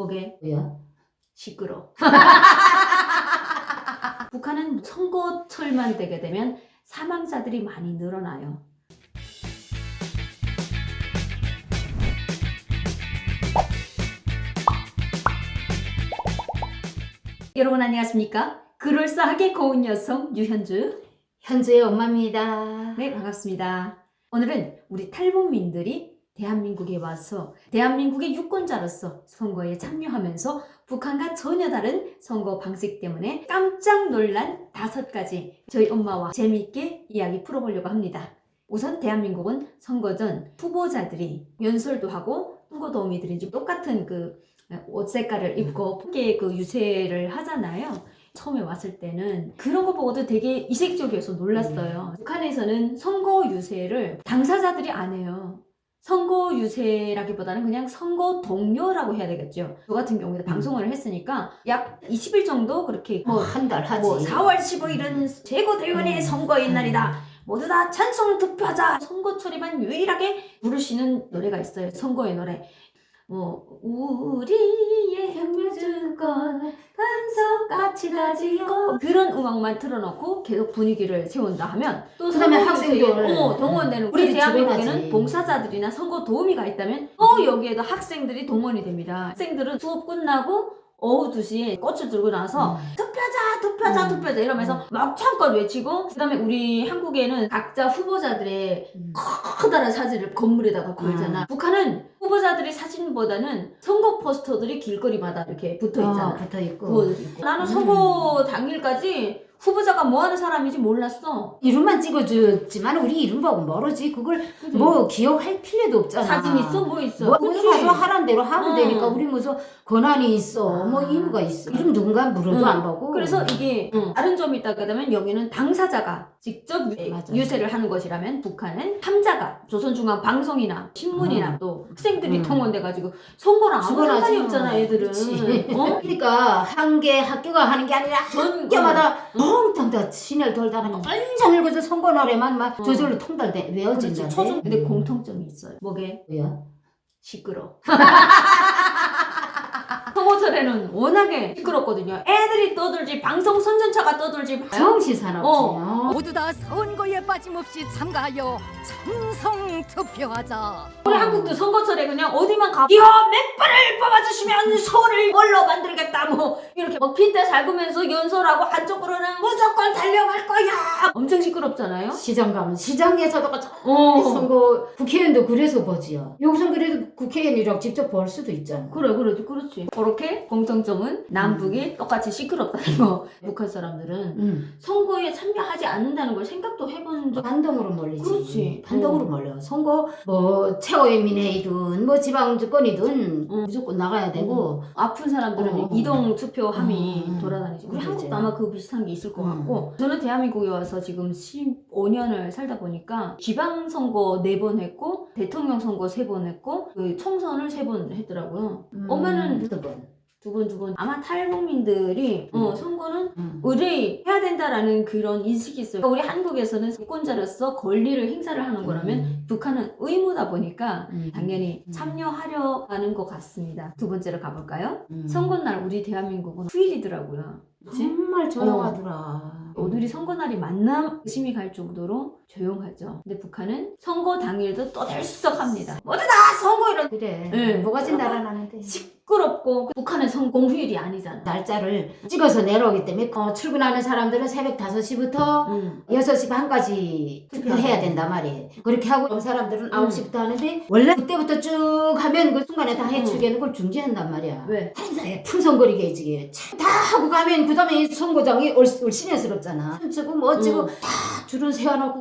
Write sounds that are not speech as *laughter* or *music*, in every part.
뭐게? 뭐야? 시끄러. *laughs* 북한은 선거철만 되게 되면 사망자들이 많이 늘어나요. 여러분 안녕하십니까? 그럴싸하게 고운 여성 유현주. 현주의 엄마입니다. 네, 반갑습니다. 오늘은 우리 탈북민들이 대한민국에 와서 대한민국의 유권자로서 선거에 참여하면서 북한과 전혀 다른 선거 방식 때문에 깜짝 놀란 다섯 가지 저희 엄마와 재미있게 이야기 풀어보려고 합니다. 우선 대한민국은 선거 전 후보자들이 연설도 하고 선거 도우미들인지 똑같은 그 옷 색깔을 입고 함께 그 유세를 하잖아요. 처음에 왔을 때는 그런 거 보고도 되게 이색적이어서 놀랐어요. 북한에서는 선거 유세를 당사자들이 안 해요. 선거 유세라기보다는 그냥 선거 동료라고 해야 되겠죠. 저 같은 경우에 방송을 했으니까 약 20일 정도 그렇게 뭐 뭐, 한달 하지. 뭐 4월 15일은 최고대원의 음. 선거의 날이다. 모두 다 찬성 투표하자. 선거철에만 유일하게 부르시는 노래가 있어요. 선거의 노래. 뭐 우리의 혁명주권 반석같이 다지고 그런 음악만 틀어놓고 계속 분위기를 세운다 하면 또 그다음에 학생들. 어, 동원되는 우리 우리 대한민국에는. 봉사자들이나 선거 도우미가 있다면 또 여기에도 학생들이 동원이 됩니다. 학생들은 수업 끝나고 오후 2시에 꽃을 들고 나서 투표자 투표자 음. 투표자 이러면서 막 참껏 외치고 그다음에 우리 한국에는 각자 후보자들의 음. 커다란 사진을 건물에다가 걸잖아. 북한은 후보자들의 사진보다는 선거 포스터들이 길거리마다 이렇게 붙어 있잖아. 어, 붙어 있고. 나는 음. 선거 당일까지 후보자가 뭐 하는 사람인지 몰랐어. 이름만 찍어줬지만 우리 이름 보고 모르지. 그걸 그지? 뭐 기억할 필요도 없잖아. 사진 있어? 뭐 있어? 뭐 그치? 가서 하란 대로 하면 어. 되니까 우리 무슨 권한이 있어. 뭐 아. 이유가 있어. 이름 누군가 물어도 응. 안 보고. 그래서 이게 다른 점이 있다고 하면 여기는 당사자가 직접 유- 맞아. 유세를 하는 것이라면 북한은 탐자가 조선중앙방송이나 신문이나 음. 또 학생들이 음. 통원돼가지고 선거랑 아무 상관이 뭐. 없잖아 애들은 그치. 어? 그러니까 한 개 학교가 하는 게 아니라 전 학교마다 엉뚱 다 신을 돌다 하면 온종일 그저 선거 노래만 막 어. 저절로 통달돼 외워진다. 근데 공통점이 있어요 뭐게? 뭐야? 시끄러 *laughs* 선거철에는 워낙에 시끄럽거든요 애들이 떠들지 방송 선전차가 떠들지 정신 사납지. 어. 모두 다 선거에 빠짐없이 참가하여 찬성 투표하자. 우리 한국도 선거철에 그냥 어디만 가 이거 몇 번을 뽑아주시면 서울을 뭘로 만들겠다 뭐 이렇게 뭐 핏대 살구면서 연설하고 한쪽으로는 거야 엄청 시끄럽잖아요 시장 가면 시장에서도 저어 선거 국회의원도 그래서 보지요. 여기서 그래도 국회의원이랑 직접 볼 수도 있잖아. 그래 그렇지 그렇지 그렇게 공통점은 남북이 똑같이 시끄럽다는 거 북한 사람들은 응. 선거에 참여하지 않는다는 걸 생각도 해본 적 반동으로 몰리지. 그렇지. 반동으로 어. 몰려. 선거 뭐 최고인민회의든 뭐 지방주권이든 응. 무조건 나가야 되고 아픈 사람들은 어. 이동 투표함이 음, 음. 돌아다니지. 우리 그러지. 한국도 아마 그 비슷한 게 있을 것 음. 같고. 저는 대한민국에 와서 지금 15년을 살다 보니까 지방선거 4번 했고, 대통령 선거 3번 했고, 그 총선을 3번 했더라고요. 엄마는 두 번. 두 번, 두 번. 아마 탈북민들이, 어, 음. 선거는 응. 의뢰 해야 된다라는 그런 인식이 있어요. 그러니까 우리 한국에서는 유권자로서 권리를 행사를 하는 거라면 음. 북한은 의무다 보니까 음. 당연히 음. 참여하려 하는 것 같습니다. 두 번째로 가볼까요? 음. 선거날 우리 대한민국은 휴일이더라고요. 그치? 정말 조용하더라. 오늘이 선거날이 맞나 의심이 갈 정도로 조용하죠. 근데 북한은 선거 당일도 떠들썩합니다. 모두 다 선거일은 그래. 네. 뭐가 진 나라나는데. 시끄럽고 북한은 선 공휴일이 아니잖아. 날짜를 찍어서 내려오기 때문에 어, 출근하는 사람들은 새벽 5시부터 음. 6시 반까지 투표해야 된단 말이에요. 그렇게 하고 어떤 사람들은 음. 9시부터 하는데 원래 그때부터 쭉 하면 그 순간에 다 해주게는 걸 중지한단 말이야. 왜? 항상 풍성거리게 해지게 다 하고 가면 그 다음에 선거장이 얼, 얼씬해스럽잖아. 춤추고 뭐 어쩌고 음. 다 줄을 세워놓고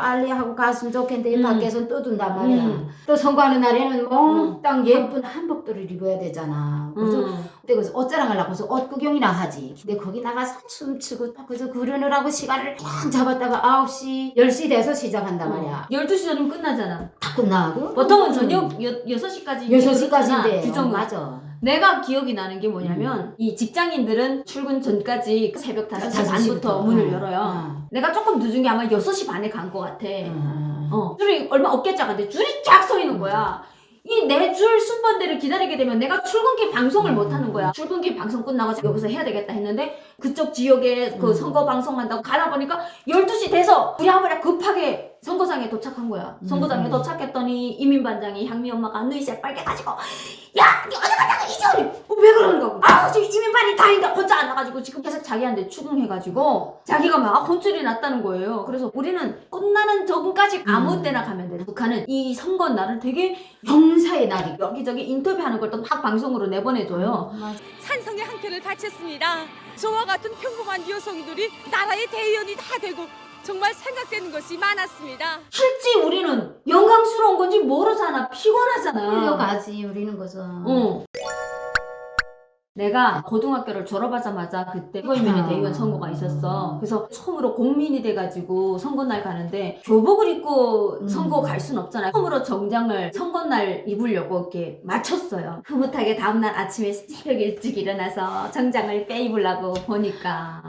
빨리 하고 갔으면 좋겠는데 음. 밖에서 떠든단 말이야. 음. 또 선거하는 날에는 몽땅 예쁜 한복들을 입어야 되잖아. 그래서 음. 그래서 옷자랑을 하고서 옷 구경이나 하지. 근데 거기 나가서 춤추고 딱 그저 그러느라고 시간을 쫙 잡았다가 9시, 10시 돼서 시작한단 말이야. 12시 전이면 끝나잖아. 다 끝나고. 보통은 저녁 여, 6시까지 6시까지인데. 규정은. 맞아. 내가 기억이 나는 게 뭐냐면 이 직장인들은 출근 전까지 새벽 5시 다섯 반부터 시부터. 문을 어. 열어요. 어. 내가 조금 늦은 게 아마 6시 반에 간 것 같아. 어. 어. 줄이 얼마 없겠자간데 줄이 쫙 서 있는 거야. 이내줄 순번대를 기다리게 되면 내가 출근길 방송을 음. 못 하는 거야. 출근길 방송 끝나고 여기서 해야 되겠다 했는데 그쪽 지역에 그 음. 선거 방송한다고 가다 보니까 12시 돼서 부랴부랴 급하게 선거장에 도착한 거야. 선거장에 음. 도착했더니 이민반장이 향미 엄마가 눈이 새 빨개가지고 야! 니 어디 갔다가 이제 어, 왜 그러는가? 아 지금 이민반이 다닌데 혼자 안 와가지고 지금 계속 자기한테 추궁해가지고 자기가 막 혼쭐이 났다는 거예요. 그래서 우리는 끝나는 저금까지 아무 음. 때나 가면 돼. 북한은 이 선거 날을 되게 형사의 날이 여기저기 인터뷰하는 걸 또 막 방송으로 내보내줘요. 맞아. 찬성의 한 표를 바쳤습니다. 저와 같은 평범한 여성들이 나라의 대의원이 다 되고 정말 생각되는 것이 많았습니다. 실제 우리는 영광스러운 건지 모르잖아. 피곤하잖아. 끌려가지 우리는 거죠. 어. 내가 고등학교를 졸업하자마자 그때 이거이면의 아. 대의원 선거가 있었어. 그래서 처음으로 공민이 돼가지고 선거날 가는데 교복을 입고 음. 선거 갈 순 없잖아. 처음으로 정장을 선거날 입으려고 이렇게 맞췄어요. 흐뭇하게 다음날 아침에 새벽 일찍 일어나서 정장을 빼 입으려고 보니까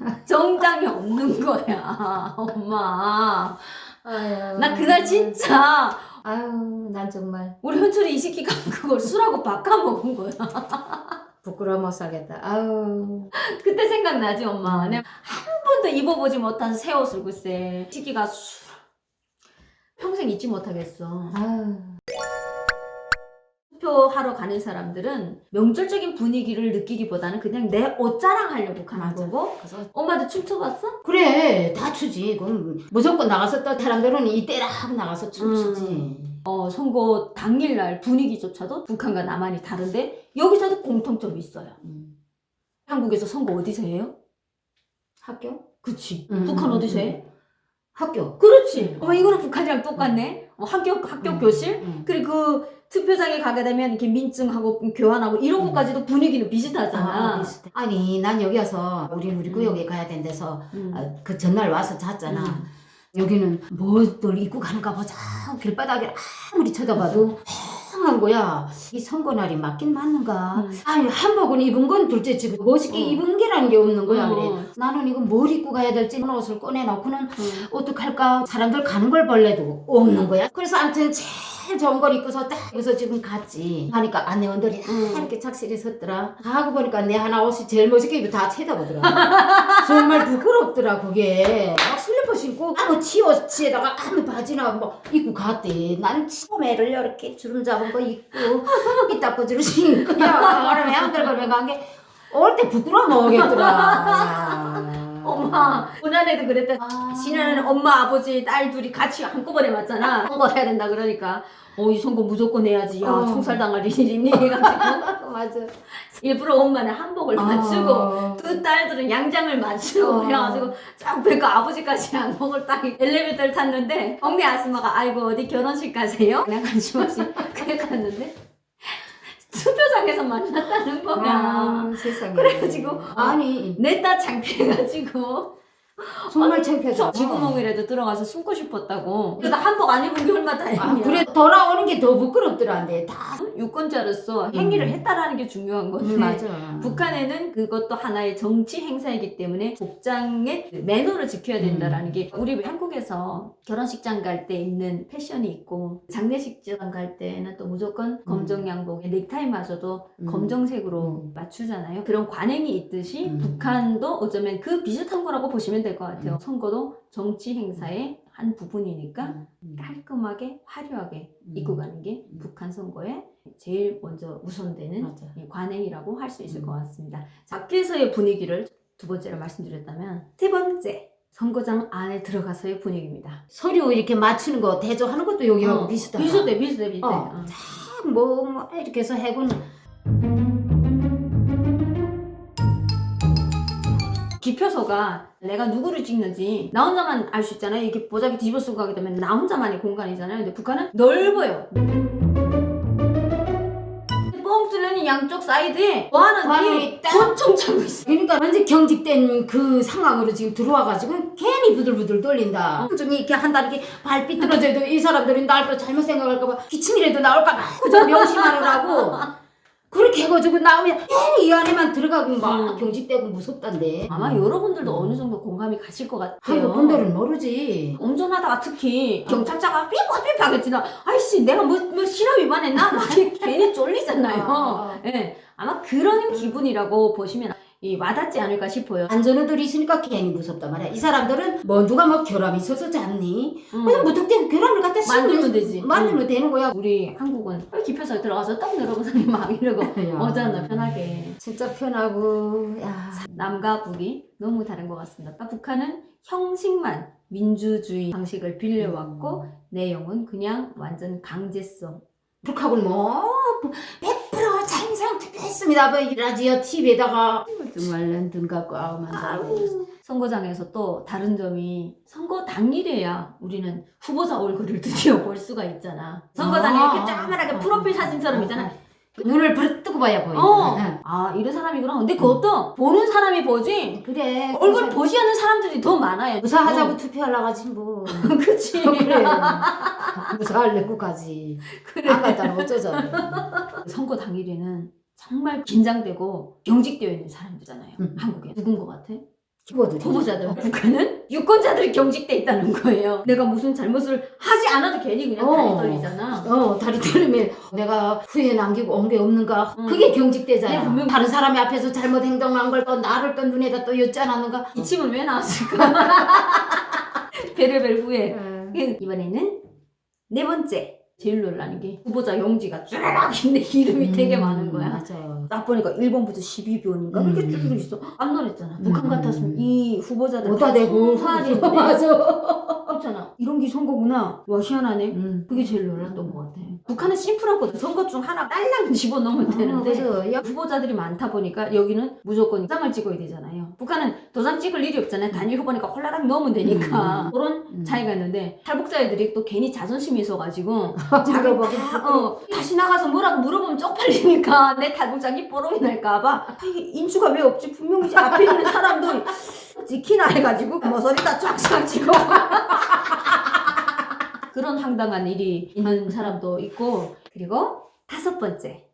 *laughs* 정장이 없는 거야. 엄마. 아유. 나 그날 진짜 아유 난 정말 우리 현철이 이 새끼가 그걸 술하고 바꿔먹은 거야. *laughs* 부끄러워 못 살겠다. 아유. 그때 생각나지 엄마. 내가 한 번도 입어보지 못한 새 옷을 글쎄 시기가 수... 평생 잊지 못하겠어. 아유. 투표하러 가는 사람들은 명절적인 분위기를 느끼기보다는 그냥 내 옷 자랑하려고 가는 맞아. 거고. 그래서 엄마도 춤춰봤어? 그래 다 추지. 그럼 무조건 나가서 또 사람들은 이때라 하고 나가서 춤추지. 음. 어 선거 당일날 분위기조차도 북한과 남한이 다른데 여기서도 공통점이 있어요. 음. 한국에서 선거 어디서 해요? 학교? 그치. 음, 북한 음, 어디서 음. 해? 학교. 그렇지. 어 이거는 북한이랑 똑같네. 어, 학교 학교 음, 교실 음. 그리고 그 투표장에 가게 되면 이렇게 민증하고 교환하고 이런 음. 것까지도 분위기는 비슷하잖아. 아, 비슷해. 아니 난 여기 와서 우리 우리 음. 구역에 가야 된대서 음. 아, 그 전날 와서 잤잖아. 음. 여기는 뭐들 입고 가는가 보자. 길바닥에 아무리 쳐다봐도 휑한 거야. 이 선거 날이 맞긴 맞는가? 음. 아니 한복은 입은 건 둘째 치고 멋있게 어. 입은 게라는 게 없는 거야. 어. 그래. 나는 이거 뭘 입고 가야 될지 옷을 꺼내놓고는 음. 어떡할까? 사람들 가는 걸 벌레도 없는 거야. 그래서 아무튼 제 일 좋은 걸 입고서 딱 여기서 지금 갔지. 하니까 안내원들이 다 음. 이렇게 착실히 섰더라. 가고 보니까 내 하나 옷이 제일 멋있게 입고 다 쳐다보더라. *laughs* 정말 부끄럽더라 그게. 막 슬리퍼 신고 아무 티어치에다가 아무 바지나 뭐 입고 갔대. 나는 처음에를 이렇게 주름 잡은 거 입고 이따꺼지를 신고 야 그러면 한들거리면 간게 올 때 부끄러워 먹겠더라. *laughs* 엄마 고난에도 그랬대. 아. 신은 엄마 아버지 딸 둘이 같이 한꺼번에 맞잖아. 선거 해야 된다 그러니까 어이 선거 무조건 해야지. 야 어. 총살 당할 일이니 해가지고 *laughs* 맞아. 일부러 엄마는 한복을 맞추고 아. 두 딸들은 양장을 맞추고 어. 그래가지고 쫙 배가 아버지까지 양복을 딱 엘리베이터를 탔는데 동네 아줌마가 아이고 어디 결혼식 가세요? 내가 관심 없이 그래 갔는데 투표장에서 만났다는 거야. 아, 세상에. 그래가지고 아니 내 딸 창피해가지고 정말 창피하죠. 지구멍이라도 들어가서 숨고 싶었다고. 그래도 한복 안 입은 게 얼마나 다행이야. 아, 그래 돌아오는 게 더 부끄럽더란데 다. 유권자로서 행위를 음. 했다라는 게 중요한 건데. 맞아. 북한에는 그것도 하나의 정치 행사이기 때문에 복장의 그 매너를 지켜야 된다라는 게 우리 한국에서 결혼식장 갈 때 입는 패션이 있고 장례식장 갈 때는 또 무조건 검정 양복에 넥타이마저도 음. 검정색으로 음. 맞추잖아요. 그런 관행이 있듯이 음. 북한도 어쩌면 그 비슷한 거라고 보시면 될것 같아요. 음. 선거도 정치 행사의 한 부분이니까 음. 깔끔하게 화려하게 음. 입고 가는 게 음. 북한 선거에 제일 먼저 우선되는 맞아. 예, 관행이라고 할 수 있을 음. 것 같습니다. 밖에서의 분위기를 두 번째로 말씀드렸다면 세 번째 선거장 안에 들어가서의 분위기입니다. 서류 이렇게 맞추는 거 대조하는 것도 여기하고 어, 비슷하다. 비슷해, 비슷해, 비슷해. 어. 어. 참 뭐, 뭐 이렇게 해서 해군 기표소가 내가 누구를 찍는지 나 혼자만 알 수 있잖아요. 이렇게 보자기 뒤집어 쓰고 가게 되면 나 혼자만의 공간이잖아요. 근데 북한은 넓어요. 뻥 뚫려는 양쪽 사이드에 뭐 하는지 관이 딱 권총 차고 있어. 그러니까 완전 경직된 그 상황으로 지금 들어와가지고 괜히 부들부들 떨린다. 좀 이렇게 한다 이렇게 발 삐뚤어져도 이 사람들이 날 또 잘못 생각할까봐 기침이라도 나올까봐 좀 명심하느라고 해가지고 나오면 괜히 이 안에만 들어가고 막 음. 경직되고 무섭단데. 아마 여러분들도 어느 정도 공감이 가실 것 같아요. 한국 분들은 모르지. 운전하다가 특히 경찰차가 삐뽀삐뽀 하겠지 나 아이씨 내가 뭐, 뭐 실험 위반했나? *laughs* 막 괜히 쫄리잖아요. 아. 예, 아마 그런 기분이라고 보시면 이 와닿지 않을까 싶어요. 안전우들이 있으니까 괜히 무섭단 말이야. 이 사람들은 뭐 누가 뭐 결함이 있어서 잡니? 음. 그냥 무턱대고 결함을 갖다 만들면 되지. 만들면 되는 거야. 우리 한국은 깊혀서 들어가서 떡 내려고서 막 이러고 *laughs* 오잖아 편하게. 진짜 편하고 야. 남과 북이 너무 다른 것 같습니다. 딱 북한은 형식만 민주주의 방식을 빌려왔고 내용은 그냥 완전 강제성. 북하고는 뭐100% 자인상 투표했습니다. 뭐이 라디오 TV에다가 정말 눈 감고 아우만 아우. 선거장에서 또 다른 점이 선거 당일에야 우리는 후보자 얼굴을 *laughs* 드디어 볼 수가 있잖아. 선거장에 아, 이렇게 짜만하게 아, 프로필 아, 사진처럼 아, 있잖아. 아. 눈을 부릅 뜨고 봐야 보인다. 어. 응. 아 이런 사람이구나. 근데 그것도 보는 사람이 보지. 그래. 얼굴 무사- 보시하는 사람들이 더 많아요. 무사하자고 어. 투표하려고 하지 뭐. *laughs* 그치. 그래. *laughs* 무사하려고 가지. 그래. 안 갔다는 어쩌자고. 선거 당일에는 정말 긴장되고 경직되어 있는 사람들잖아요. 음. 한국에 누군 것 같아? 후보들이. 후보자들. 북한은 유권자들이 경직돼 있다는 거예요. 내가 무슨 잘못을 하지 않아도 괜히 그냥 어. 다리 떨리잖아. 어, 다리 떨리면 내가 후회 남기고 온 게 없는가? 음. 그게 경직되잖아. 네, 분명- 다른 사람이 앞에서 잘못 행동한 걸 또 나를 또 눈에다 또 엿지 않았는가? 이 침은 왜 나왔을까? 베르벨 후에. 어. 이번에는 네 번째. 제일 놀라는 게 후보자 용지가 쫙 있는데 이름이 되게 음, 많은 거야. 맞아. 딱 보니까 1번부터 12번인가 그렇게 음. 쭉 있어. 안 놀랬잖아. 음. 북한 같았으면 이 후보자들 못다 대고. 총알인데 맞아. *laughs* 이런 게 선거구나. 와 희한하네. 음. 그게 제일 놀랐던 것 같아. 북한은 심플하거든. 선거 중 하나 딸랑 집어넣으면 되는데 그래서 야, 후보자들이 많다 보니까 여기는 무조건 도장을 찍어야 되잖아요. 북한은 도장 찍을 일이 없잖아요. 단일 후보니까 홀라락 넣으면 되니까 음. *laughs* 그런 음. 차이가 있는데 탈북자애들이 또 괜히 자존심이 있어가지고 *laughs* 자기 다, 어, 다시 나가서 뭐라고 물어보면 쪽팔리니까 *laughs* 내 탈북자기 뽀록이 날까봐 아, 인주가 왜 없지? 분명히 앞에 있는 사람도 지키나 해가지고 모서리 다 쫙쫙 찍어 그런 황당한 일이 있는 사람도 있고 그리고 다섯 번째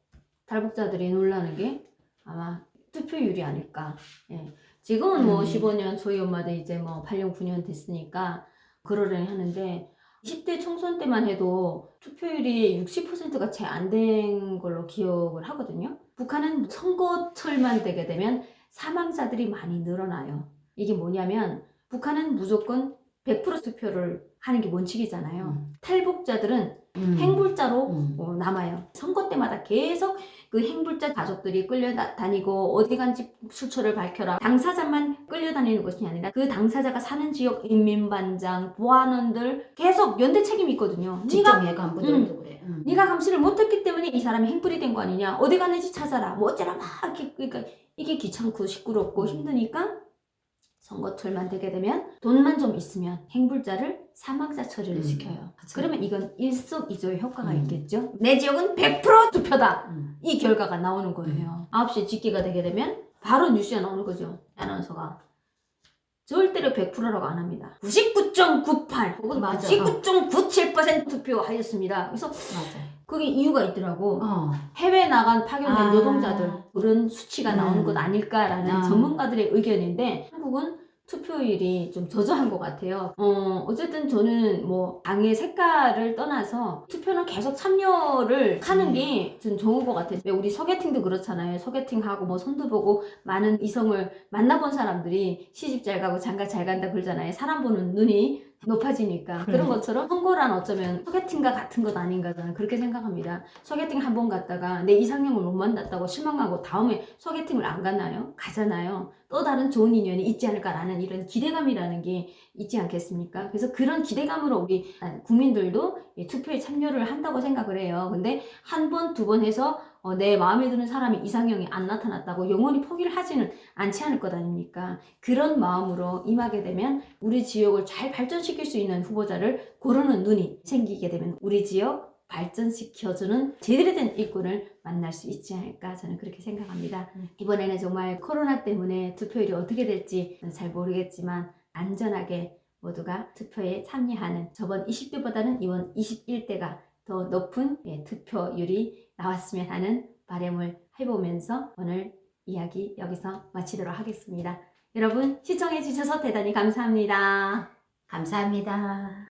탈북자들이 놀라는 게 아마 투표율이 아닐까 예. 지금은 뭐 음. 15년 저희 엄마도 이제 뭐 8년 9년 됐으니까 그러려니 하는데 20대 총선 때만 해도 투표율이 60%가 채 안 된 걸로 기억을 하거든요. 북한은 선거철만 되게 되면 사망자들이 많이 늘어나요. 이게 뭐냐면 북한은 무조건 100% 투표를 하는 게 원칙이잖아요. 음. 탈북자들은 음. 행불자로 음. 어, 남아요. 선거 때마다 계속 그 행불자 가족들이 끌려다니고 어디 간지 출처를 밝혀라. 당사자만 끌려다니는 것이 아니라 그 당사자가 사는 지역 인민반장, 보안원들 계속 연대 책임이 있거든요. 네가 직장에 간부들도 그래. 음. 네가 감시를 못했기 때문에 이 사람이 행불이 된 거 아니냐. 어디 갔는지 찾아라. 뭐 어쩌라 막 이렇게 그러니까 이게 귀찮고 시끄럽고 음. 힘드니까 선거철만 되게 되면 돈만 좀 있으면 행불자를 사망자 처리를 음. 시켜요. 맞아요. 그러면 이건 일석이조의 효과가 음. 있겠죠. 내 지역은 100% 투표다. 음. 이 결과가 나오는 거예요. 9시에 집계가 되게 되면 바로 뉴스에 나오는 거죠. 아나운서가. 절대로 100%라고 안 합니다. 99.98 혹은 맞아. 99.97% 투표하였습니다. 그래서 맞아. 그게 이유가 있더라고. 어. 해외 나간 파견된 아. 노동자들 그런 수치가 나오는 음. 것 아닐까라는 아. 전문가들의 의견인데 한국은 투표율이 좀 저조한 것 같아요. 어, 어쨌든 저는 뭐 당의 색깔을 떠나서 투표는 계속 참여를 하는 음. 게좀 좋은 것 같아요. 왜 우리 소개팅도 그렇잖아요. 소개팅하고 뭐 손도 보고 많은 이성을 만나본 사람들이 시집 잘 가고 장가 잘 간다 그러잖아요. 사람 보는 눈이 높아지니까 그래. 그런 것처럼 선거란 어쩌면 소개팅과 같은 것 아닌가 저는 그렇게 생각합니다. 소개팅 한 번 갔다가 내 이상형을 못 만났다고 실망하고 다음에 소개팅을 안 가나요? 가잖아요. 또 다른 좋은 인연이 있지 않을까라는 이런 기대감이라는 게 있지 않겠습니까? 그래서 그런 기대감으로 우리 국민들도 이 투표에 참여를 한다고 생각을 해요. 근데 한 번, 두 번 해서 어, 내 마음에 드는 사람이 이상형이 안 나타났다고 영원히 포기를 하지는 않지 않을 것 아닙니까? 그런 마음으로 임하게 되면 우리 지역을 잘 발전시킬 수 있는 후보자를 고르는 눈이 생기게 되면 우리 지역 발전시켜주는 제대로 된 일꾼을 만날 수 있지 않을까 저는 그렇게 생각합니다. 이번에는 정말 코로나 때문에 투표율이 어떻게 될지 잘 모르겠지만 안전하게 모두가 투표에 참여하는 저번 20대보다는 이번 21대가 더 높은 예, 투표율이 나왔으면 하는 바램을 해보면서 오늘 이야기 여기서 마치도록 하겠습니다. 여러분 시청해 주셔서 대단히 감사합니다. 감사합니다.